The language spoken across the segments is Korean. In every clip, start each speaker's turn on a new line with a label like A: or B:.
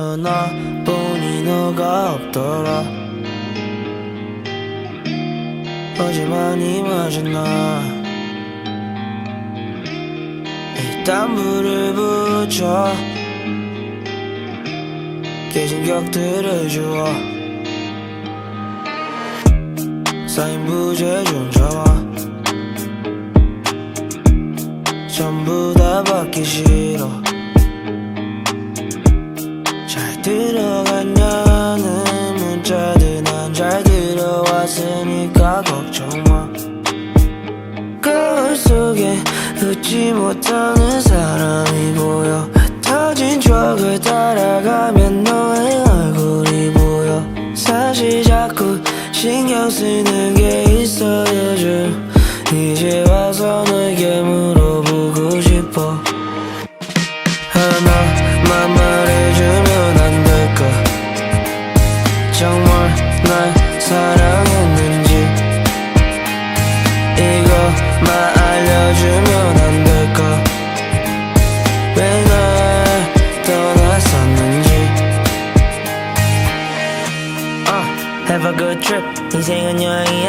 A: 일어나 보니 너가 없더라. 어제 많이 마셨나. 일단 불을 붙여 깨진 격들을 주워. 쌓인 부재 좀 잡아. 전부 다 받기 싫어 들어갔냐는 문자들 난 잘 들어왔으니까 걱정 마. 거울 속에 웃지 못하는 사람이 보여. 흩어진 추억을 따라가면 너의 얼굴이 보여. 사실 자꾸 신경 쓰는 게 있어 요즘 이제 와서 너에게 물어보고 싶어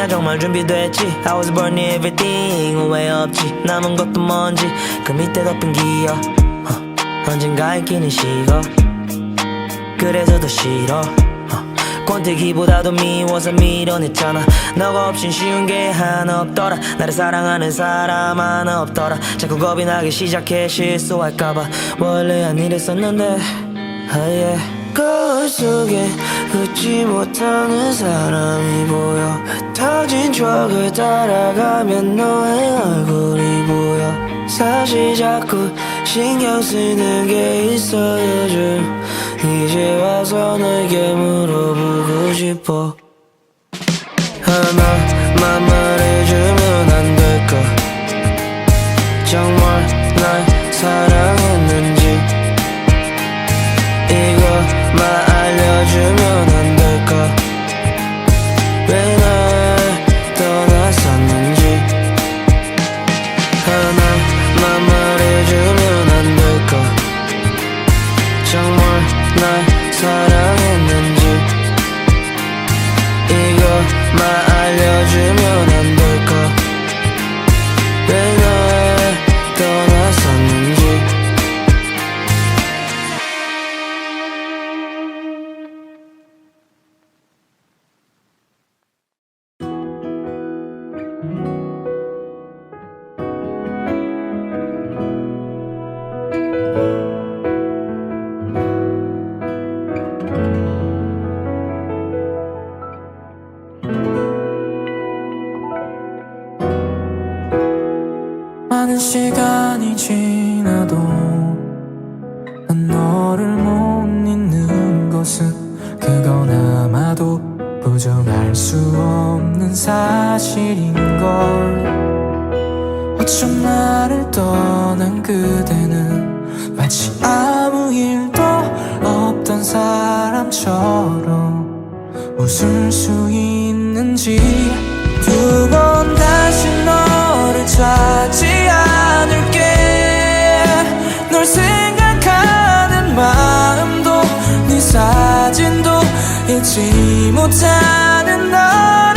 A: 여행이야 정말 준비됐지? I was born in everything 후회 없지? 남은 것도 먼지? 그 밑에 덮인 기억. uh, 언젠가 잊기는 식어. 그래서 더 싫어. 어, 권태기보다도 미워서 밀어냈잖아. 너가 없인 쉬운 게 하나 없더라. 나를 사랑하는 사람 하나 없더라. 자꾸 겁이 나기 시작해 실수할까봐. 원래 안 이랬었는데 oh yeah. 거울 속에 웃지 못하는 사람이 보여. 흩어진 추억을 따라가면 너의 얼굴이 보여. 사실 자꾸 신경 쓰는 게 있어 요즘. 이제 와서 너에게 물어보고 싶어. 하나만 말해주면 안 될까 정말 날 사랑했는지. 이것 만 알려주면 안 될까? 왜 날 떠났었는지? 하나만 말해주면 안 될까? 정말 날 사랑
B: 부정할 수 없는 사실인걸. 어쩜 나를 떠난 그대는 마치 아무 일도 없던 사람처럼 웃을 수 있는지. 두 번 다시 너를 찾지 않을게. 널 잊지 못하는 나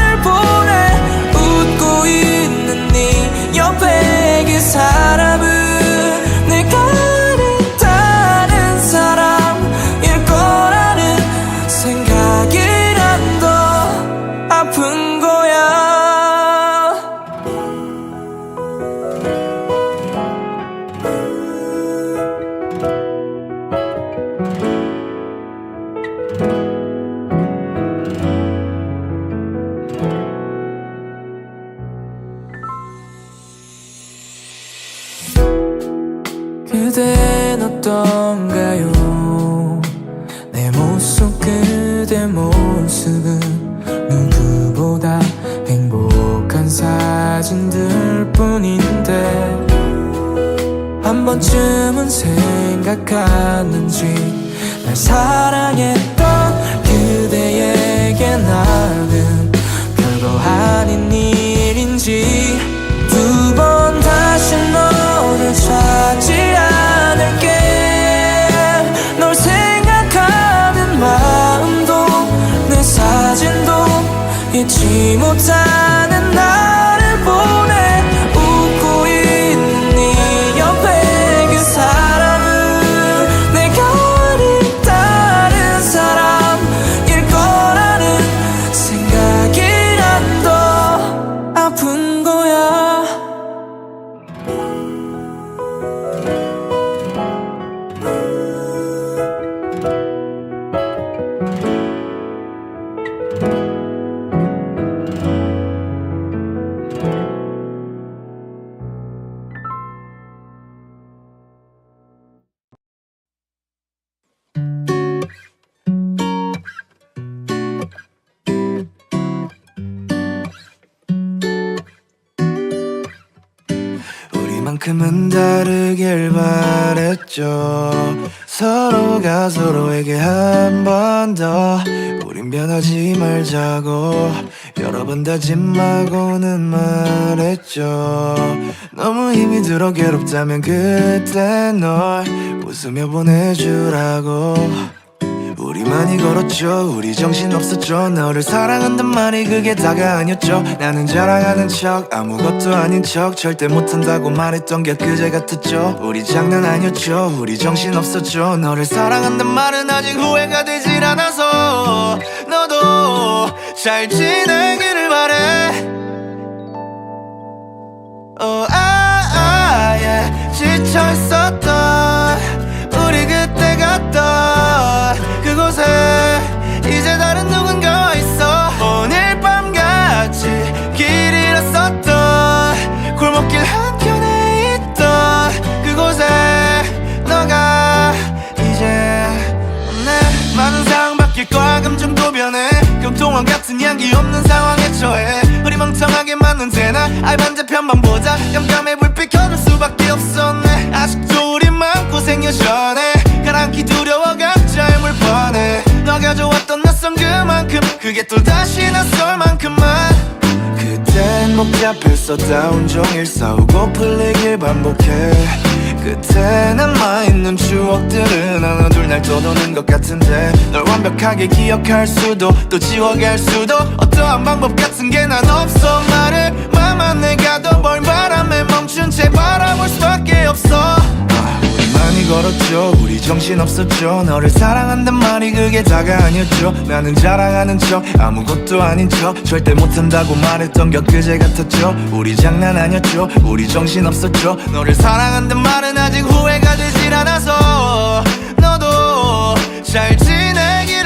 C: примутся 만큼은 다르길 바랬죠. 서로가 서로에게 한 번 더. 우린 변하지 말자고. 여러 번 다짐하고는 말했죠. 너무 힘이 들어 괴롭다면 그때 널 웃으며 보내주라고 많이 걸었죠. 우리 정신 없었죠. 너를 사랑한단 말이 그게 다가 아니었죠. 나는 자랑하는 척 아무것도 아닌 척 절대 못한다고 말했던 게 그제 같았죠. 우리 장난 아니었죠. 우리 정신 없었죠. 너를 사랑한단 말은 아직 후회가 되질 않아서 너도 잘 지내기를 바래. 어, 향기 없는 상황에 처해. 흐리멍텅하게 맞는데 나 알반대편만 보자. 깜깜해 불빛 켜줄 수밖에 없었네. 아직도 우리 마음 고생 여전해 가랑키 두려워 각자의 물번에. 너가 좋았던 낯선 그만큼 그게 또 다시 낯설 만큼만. 그땐 복잡했었다 온종일 싸우고 풀리길 반복해. 끝에 남아있는 둘 날 떠도는 것 같은데 널 완벽하게 기억할 수도 또 지워갈 수도 어떠한 방법 같은 게 난 없어. 말을 맘만 내가 더 벌 바람에 멈춘 채 바라볼 수밖에 없어. 아, 우리 많이 걸었죠. 우리 정신 없었죠. 너를 사랑한단 말이 그게 다가 아니었죠. 나는 자랑하는 척 아무것도 아닌 척 절대 못한다고 말했던 게 그제 같았죠. 우리 장난 아니었죠. 우리 정신 없었죠. 너를 사랑한단 말은 아직 후회가 되질 않아서 잘 지내기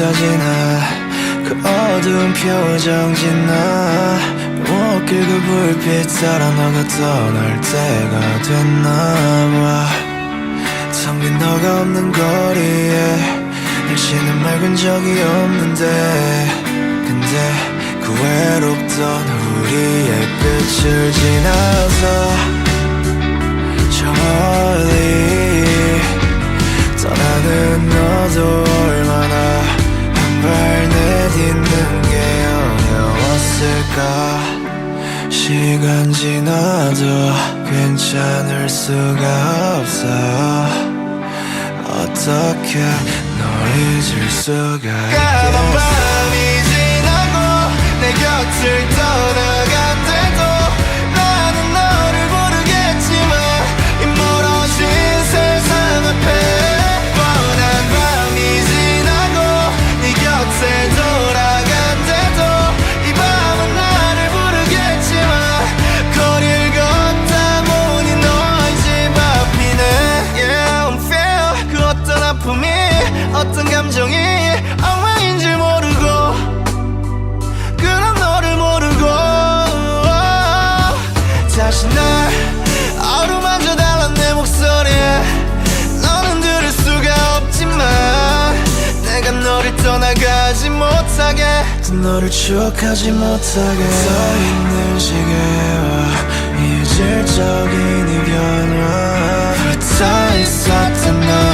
C: 전부 다 지나. 그 어두운 표정 짓나. 못 끄고 불빛 따라 너가 떠날 때가 됐나봐. 텅빈 너가 없는 거리에 날씨는 맑은 적이 없는데. 근데 그 외롭던 우리의 끝을 지나서 저 멀리 떠나는 너도 얼마나 한발 내딛는 게 어려웠을까? 시간 지나도 괜찮을 수가 없어. 어떻게 널 잊을 수가 까만 밤이 지나고 내 곁을 떠 너를 추억하지 못하게 서 있는 시계와 이질적인 이 변화 붙어 있었던 널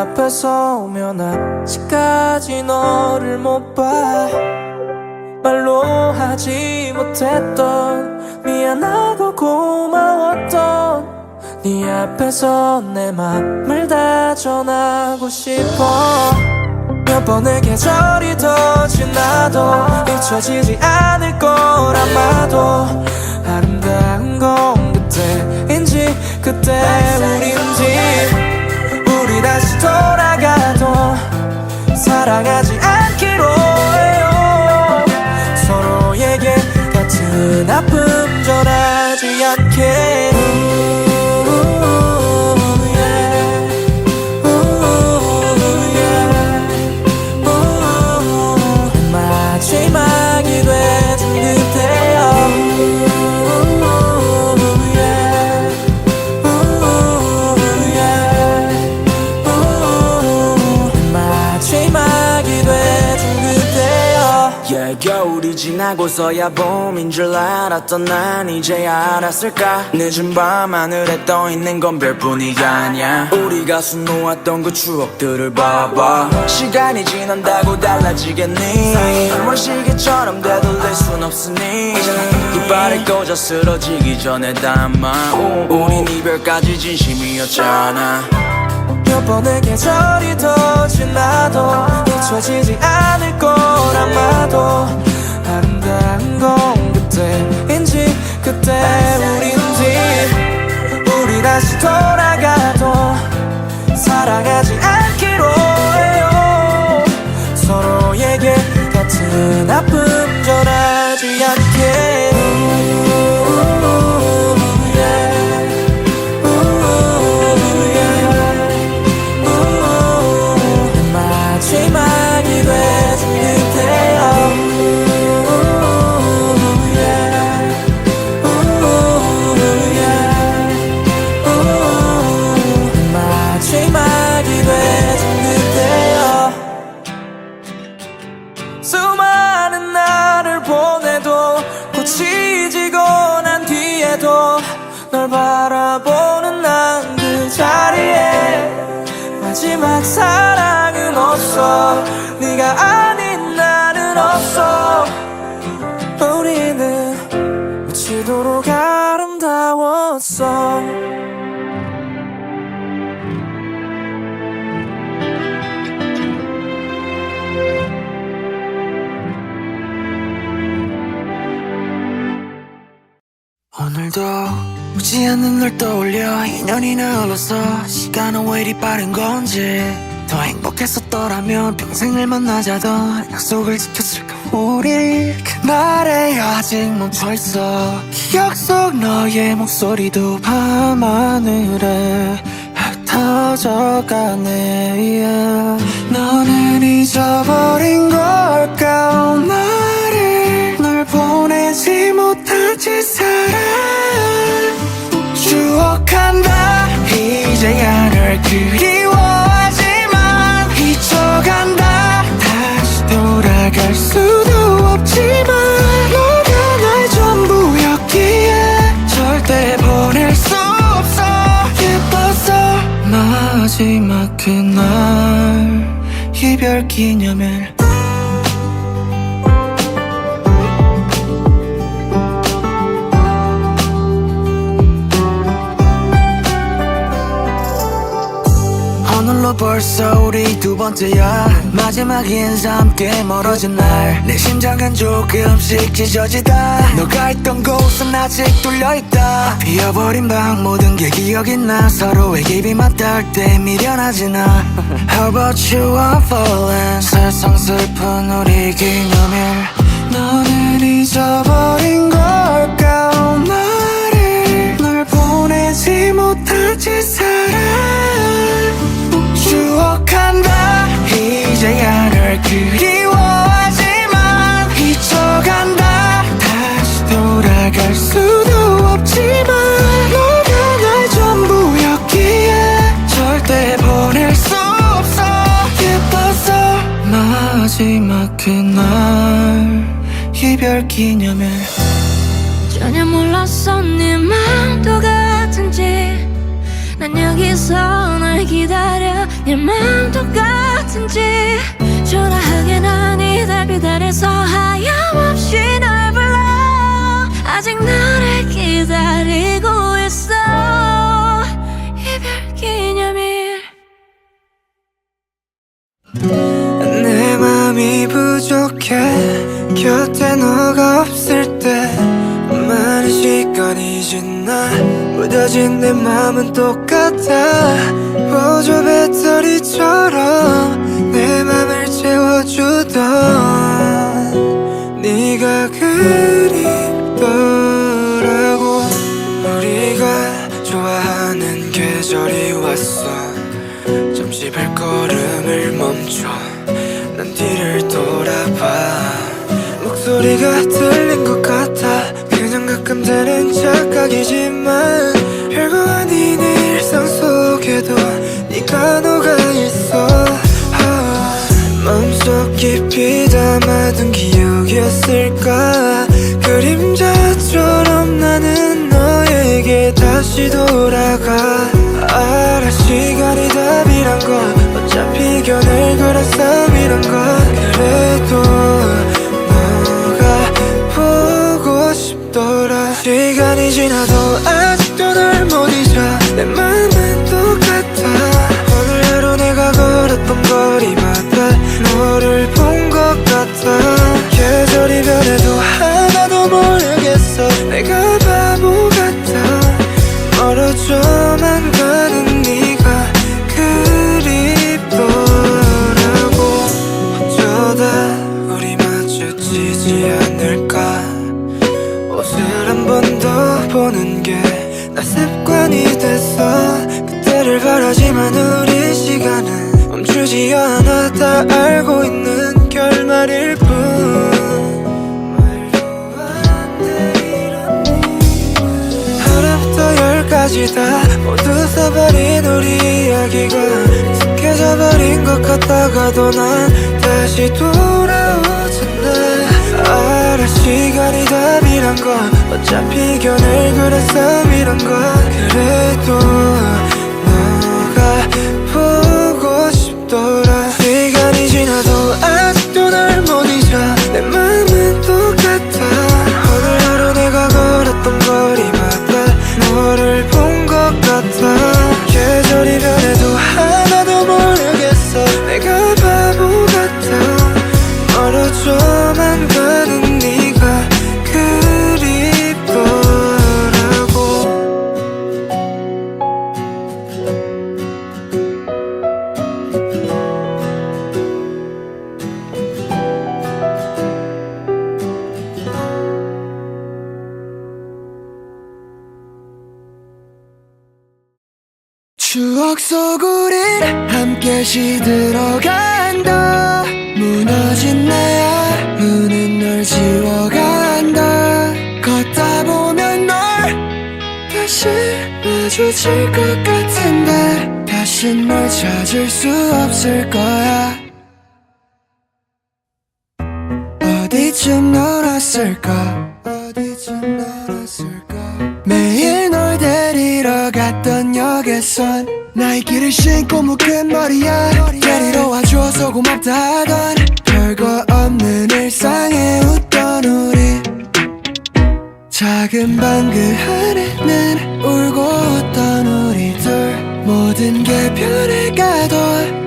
B: 앞에서 오면 아직까지 너를 못 봐. 말로 하지 못했던 미안하고 고마웠던 네 앞에서 내 맘을 다 전하고 싶어. 몇 번의 계절이 더 지나도 잊혀지지 않을 거라마도 아름다운 건 그때인지 그때 사랑하지 않기로 해요. 서로에게 같은 아픔 전하지 않게 Yeah,
D: 겨울이 지나고서야 봄인 줄 알았던 난 이제 알았을까? 늦은 밤 하늘에 떠있는 건 별뿐이 아니야. 우리가 수놓았던 그 추억들을 봐봐. 시간이 지난다고 달라지겠니? 월 시계처럼 되돌릴 순 없으니. 이빨을 꽂아 쓰러지기 전에 담아. 우린 이별까지 진심이었잖아
B: 몇 번의 계절이 더 지나도 잊혀지지 않을 거라마도 아름다운 건 그때인지 그때 우린지 우리 다시 돌아가도 사랑하지 않기로 해요. 서로에게 같은 아픔
E: 묻지 않는 널 떠올려 인연이 흘러서 시간은 왜 이리 빠른 건지 더 행복했었더라면 평생을 만나자던 약속을 지켰을까 우리 그날에 아직 멈춰있어 기억 속 너의 목소리도 밤하늘에 흩어져가네 yeah. 너는 잊어버린 걸까 나를 널 보내지 못한 채 살아 추억한다 이제야 널 그리워하지만 잊혀간다. 다시 돌아갈 수도 없지만 너가 날 전부였기에 절대 보낼 수 없어. 예뻤어. 마지막 그날 이별 기념일 벌써 우리 두 번째야. 마지막 인사 함께 멀어진 날. 내 심장은 조금씩 찢어지다. 너가 있던 곳은 아직 뚫려있다. 비어버린 방 모든 게 기억이 나. 서로에게 입이 맞닿을 때 미련하지 나. How about you? I'm falling. 세상 슬픈 우리 기념일. 너는 잊어버린 기념일.
F: 전혀 몰랐어 네 마음도 같은지. 난 여기서 널 기다려 네 마음도 같은지. 초라하게 난이 달빛 아래서 하염없이 널 불러. 아직 너를 기다리
G: 곁에 너가 없을 때 많은 시간이 지나 무뎌진 내 맘은 똑같아. 보조 배터리처럼 내 맘을 채워주던 네가 그립더라고. 우리가 좋아하는 계절이 왔어. 잠시 발걸음을 멈춰 소리가 들린 것 같아. 그냥 가끔 드는 착각이지만 별거 아닌 일상 속에도 네가 녹아 있어. 아, 마음속 깊이 담아둔 기억이었을까 계절이 변해도 하나도 모르겠어. 내가 바보 같아. 멀어져만 가는 네가 그립더라고. 어쩌다 우리 마주치지 않을까? 옷을 한 번 더 보는 게 나 습관이 됐어. 그때를 바라지만 우리 시간은 멈추지 않아. 다 알고 있는 결 말일 뿐. 말도 안돼 하나부터 열까지 다 모두 써버린 우리 이야기가 익숙해져 버린 것 같다가도 난 다시 돌아오잖아 알아 시간이 답이란 건 어차피 견을 그렸어 이런 건 그래도 보고 싶더라. 시간이 지나도 없을 거야. 어디쯤 놀았을까? 어디쯤 놀았을까? 매일 널 데리러 갔던 역에선 나이키를 신고 묶은 머리야 데리러 와줘서 고맙다 하던 별거 없는 일상에 웃던 우리. 작은 방 그 안에는 울고 웃던 우리들 모든 게 변해가도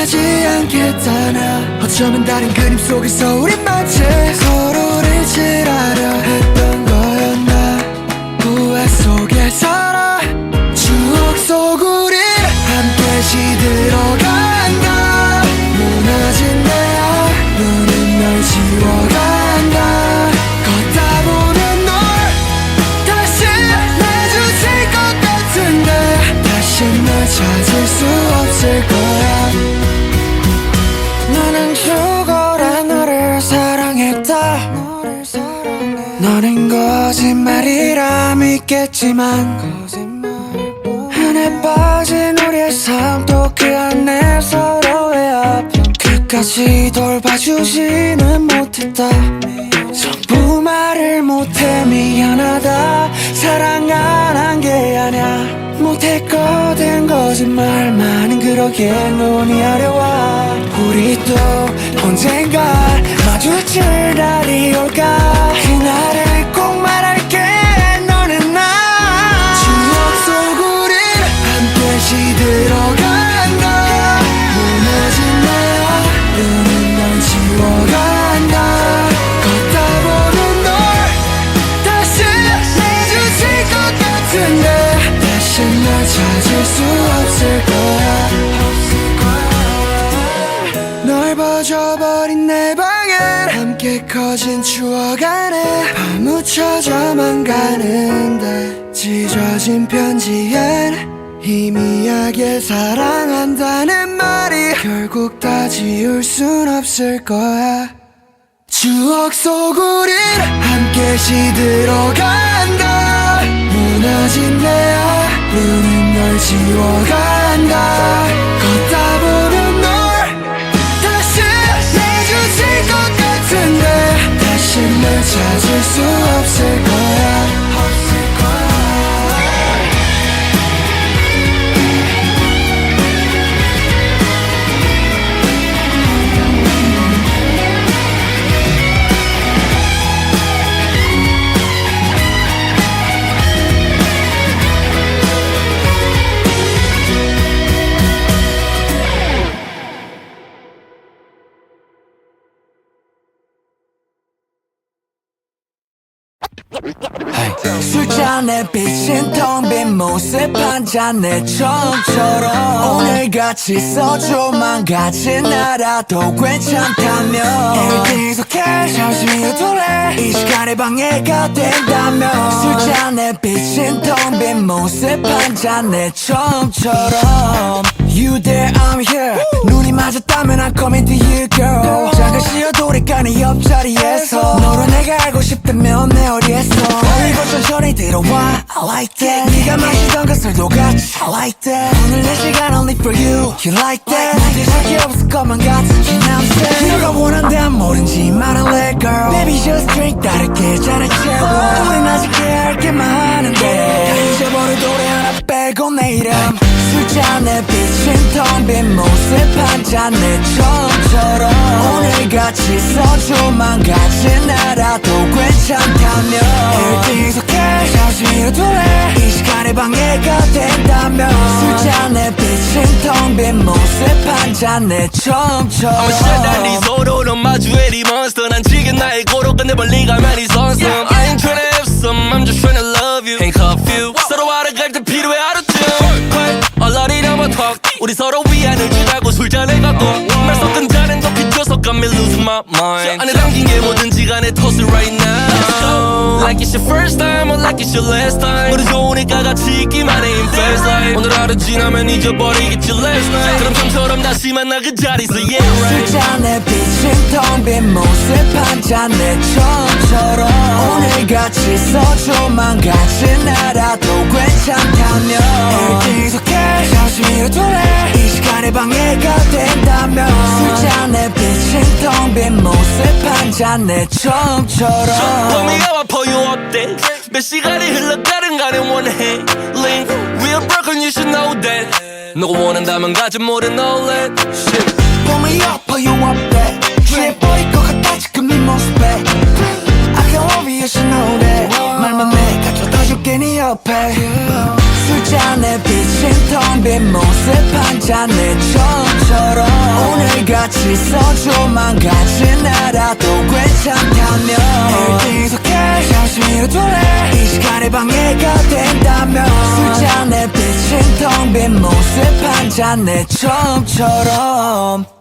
G: 변하지 않겠다 나. 어쩌면 다른 그림 속에서 우린 마치 서로를 칠하려 했던 거였나. 후회 속에 살아. 추억 속 우리 함께 시들 믿겠지만 한해 빠진 우리의 삶도 그 안에 서로의 아픔. 끝까지 돌봐주지는 못했다.
H: 전부 말을 못해 미안하다. 사랑 안 한 게 아냐 못했거든 거짓말만은 그러기에 눈이 아려와. 우리 또 언젠가 마주칠 날이 올까? 그날을 순 없을 거야. 추억 속 우린 함께 시들어간다. 무너진 내 하루는 널 지워간다 술잔에 비친 텅빈 모습 한 잔의 처음처럼. 오늘같이 써줘만 가진 나라도 괜찮다면. Okay. 잠시 돌래 이 시간에 방해가 된다면 술잔에 비친 텅빈 모습 한 잔의 처음처럼 You there I'm here. 눈이 맞았다면 I'm coming to you girl. 작은 시어도리가 네 옆자리에서 너로 내가 알고 싶다면 내 어디에서. 이곳 천천히 들어와. I like that. 네가 마시던 그 술도 같이. I like that. 오늘 내 시간 only for you. You like that. 나게 살게 없을 것만 같은 지남새 너가 원한다면 뭐든지 말할래 girl. Baby just drink 다르 게 잔을 채워 우린 아직 해야 할게 많은데 다 잊어버릴 노래 하나 빼고 내 이름. 술잔에 비친 텅빈 모습 한 잔의 처음처럼 오늘같이 써줘만 가진 알아도 괜찮다면 Everything's okay 잠시 미뤄둘래 이 시간에 방해가 된다면 술잔에 비친 텅빈 모습 한 잔의 처음처럼
I: shut down these 서로를 마주해 이 monster 난 지금 나의 고로 근데 멀리 가면 이 선섬 I ain't tryna have some I'm just tryna love you handcuff you 서로 알아갈 때 필요해 하루쯤 얼라리 넘어 talk 우리 서로 위안을 주자고 술잔을 갖고 말 섞은 got me losing my mind 안에 담긴 게 뭐든지 간에 toss it right now Like it's your first time or like it's your last time 우리 좋으니까 같이 있기만 해 in fast life 오늘 하루 지나면 잊어버리겠지 last night 그럼 좀처럼 다시 만나 그 자리에서 yeah right
H: 술잔에 비친 텅빈 모습 한 잔의 처음처럼 오늘같이 써줘만 가진 알아도 괜찮다면 Everything's okay 잠시 미뤄둘래 이 시간에 방해가 된다면 빈 모습 한 잔의 처음처럼
I: 봄이가 아파요 어때 몇 시간이 흘러가는 간에 원해. Link We're broken you should know that. 너가 원한다면 가지 못해 no let Shit
H: 봄이 아파요 어때 취해버릴 것 같다 지금 네 모습에. I can love you, you should know that. 말만 해 가져다 줄게 네 옆에 술잔에 비친 텅빈 모습 한 잔의 처음처럼. 오늘같이 써줘만 가진 알아도 괜찮다면. Everything's okay 잠시 미뤄둘래 이 시간에 방해가 된다면. 술잔에 비친 텅빈 모습 한 잔의 처음처럼